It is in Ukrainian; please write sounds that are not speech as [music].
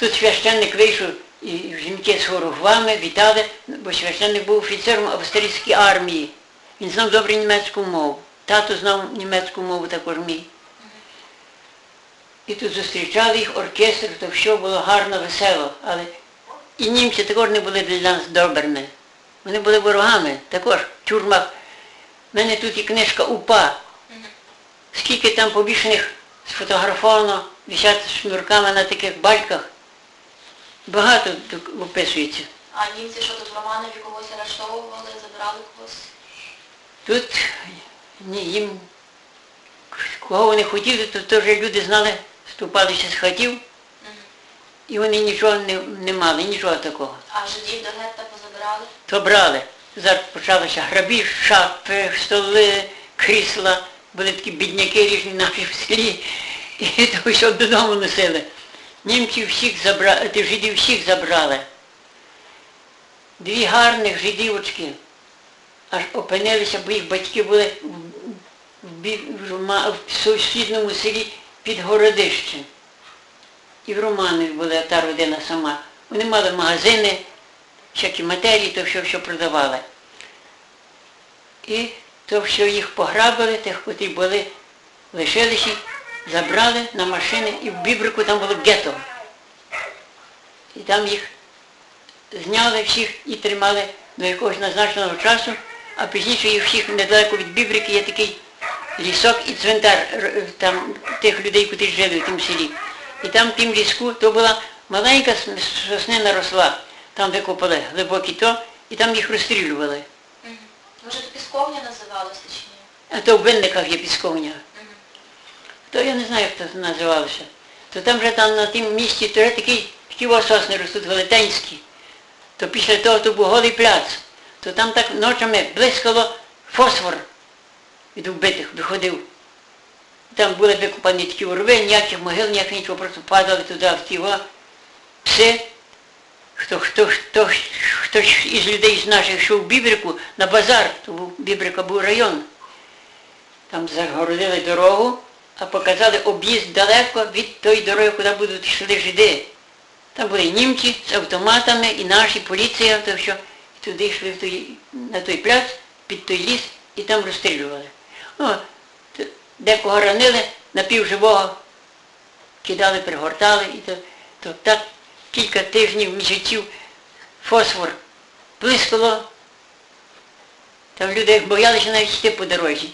Тут священник вийшов і жінки з хорогвами вітали, бо священник був офіцером австрійської армії. Він знав добре німецьку мову. Тато знав німецьку мову також мій. І тут зустрічали їх оркестр, то все було гарно, весело. Але і німці також не були для нас добрими. Вони були ворогами, також в тюрмах. У мене тут і книжка УПА. Скільки там побічних сфотографовано, висять шнурками на таких бальках. Багато описується. А німці що тут Романові когось арештовували, забирали когось? Тут ні, їм кого вони хотіли, то теж люди знали, ступалися з хатів, і вони нічого не, не мали, нічого такого. А жидів до гетта позабирали? То брали. Зараз почалося грабіж, шапи, столи, крісла, були такі бідняки різні наші в селі, і [laughs] то все додому носили. Німці всіх забрали, жидів всіх забрали. Дві гарних жидівочки аж опинилися, бо їх батьки були в, сусідньому селі під Городищем. І в Романові була та родина сама. Вони мали магазини, всякі матерії, то все, все продавали. І то все їх пограбили, тих, котрі були, лишилися, забрали на машини і в Бібрику там було гетто. І там їх зняли всіх і тримали до якогось назначеного часу, а пізніше їх всіх недалеко від Бібрики є такий лісок і цвинтар там тих людей, котрі жили в тім селі. І там в тім ліску то була маленька соснина росла, там викопали глибокі то, і там їх розстрілювали. Може, то пісковня називалося чи ні? А то в винниках є пісковня. То я не знаю, як це називалося. То там вже там на тім місці, то вже такі, такі сосни ростуть велетенські. То після того то був голий пляц. То там так ночами блискало фосфор від вбитих виходив. Там були викопані такі урви, ніяких могил, ніяких нічого, просто падали туди в. Пси. Хто, хто, хто, хтось із людей з наших йшов в Бібрику на базар, то був, Бібрика був район. Там загородили дорогу, а показали об'їзд далеко від тої дороги, куди будуть йшли жиди. Там були німці з автоматами, і наші, поліція, то що. Туди йшли в той, на той пляц, під той ліс, і там розстрілювали. О, декого ранили, напівживого кидали, пригортали, і то, то так кілька тижнів, місяців фосфор блискало. Там люди боялися навіть йти по дорозі.